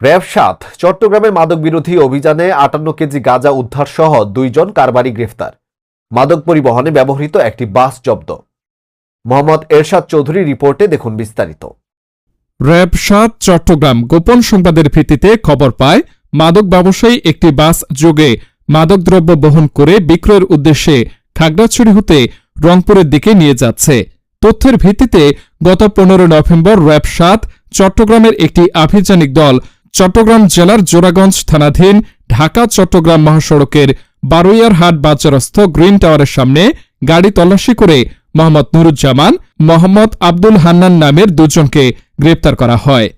RAB সাত, চট্টগ্রামে মাদক বিরোধী অভিযানে আটান্ন কেজি গাঁজা উদ্ধার সহ দুইজন কারবারি গ্রেফতার। মাদক পরিবহনে ব্যবহৃত একটি বাস জব্দ। মোহাম্মদ এরশাদ চৌধুরী রিপোর্টে দেখুন বিস্তারিত। র্যাব সাত, চট্টগ্রাম গোপন সংবাদের ভিত্তিতে খবর পায়, মাদক ব্যবসায়ী একটি বাস যোগে মাদকদ্রব্য বহন করে বিক্রয়ের উদ্দেশ্যে খাগড়াছড়ি হতে রংপুরের দিকে নিয়ে যাচ্ছে। তথ্যের ভিত্তিতে গত পনেরো নভেম্বর র্যাব সাত, চট্টগ্রামের একটি আভিযানিক দল চট্টগ্রাম জেলার জোড়াগঞ্জ থানাধীন ঢাকা চট্টগ্রাম মহাসড়কের বারুইয়ারহাট বাজারস্থ গ্রিন টাওয়ারের সামনে গাড়ি তল্লাশি করে মোহাম্মদ নুরুজ্জামান, মোহাম্মদ আব্দুল হান্নান নামের দুজনকে গ্রেপ্তার করা হয়।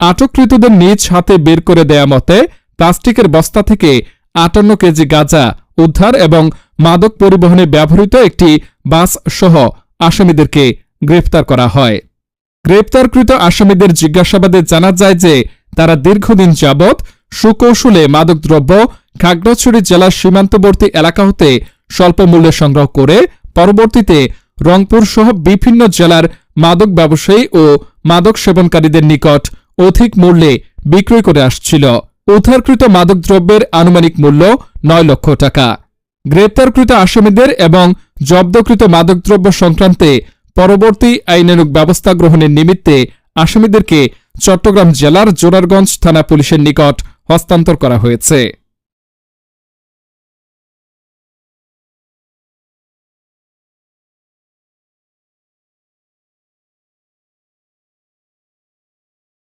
আটককৃতদের নিজ হাতে বের করে দেয়া মতে, প্লাস্টিকের বস্তা থেকে আটান্ন কেজি গাঁজা উদ্ধার এবং মাদক পরিবহনে ব্যবহৃত একটি বাস সহ আসামিদেরকে গ্রেপ্তার করা হয়। গ্রেপ্তারকৃত আসামিদের জিজ্ঞাসাবাদে জানা যায় যে তারা দীর্ঘদিন যাবৎ সুকৌশলে মাদকদ্রব্য, খাগড়াছড়ি জেলার সীমান্তবর্তী এলাকা হতে স্বল্প মূল্যে সংগ্রহ করে পরবর্তীতে রংপুর সহ বিভিন্ন জেলার মাদক ব্যবসায়ী ও মাদক সেবনকারীদের নিকট অধিক মূল্যে বিক্রয় করে আসছিল। উদ্ধারকৃত মাদকদ্রব্যের আনুমানিক মূল্য নয় লক্ষ টাকা। গ্রেপ্তারকৃত আসামিদের এবং জব্দকৃত মাদকদ্রব্য সংক্রান্তে পরবর্তী আইনানুগ ব্যবস্থা গ্রহণের নিমিত্তে আসামিদেরকে চট্টগ্রাম জেলার জোরারগঞ্জ থানা পুলিশের নিকট হস্তান্তর করা হয়েছে।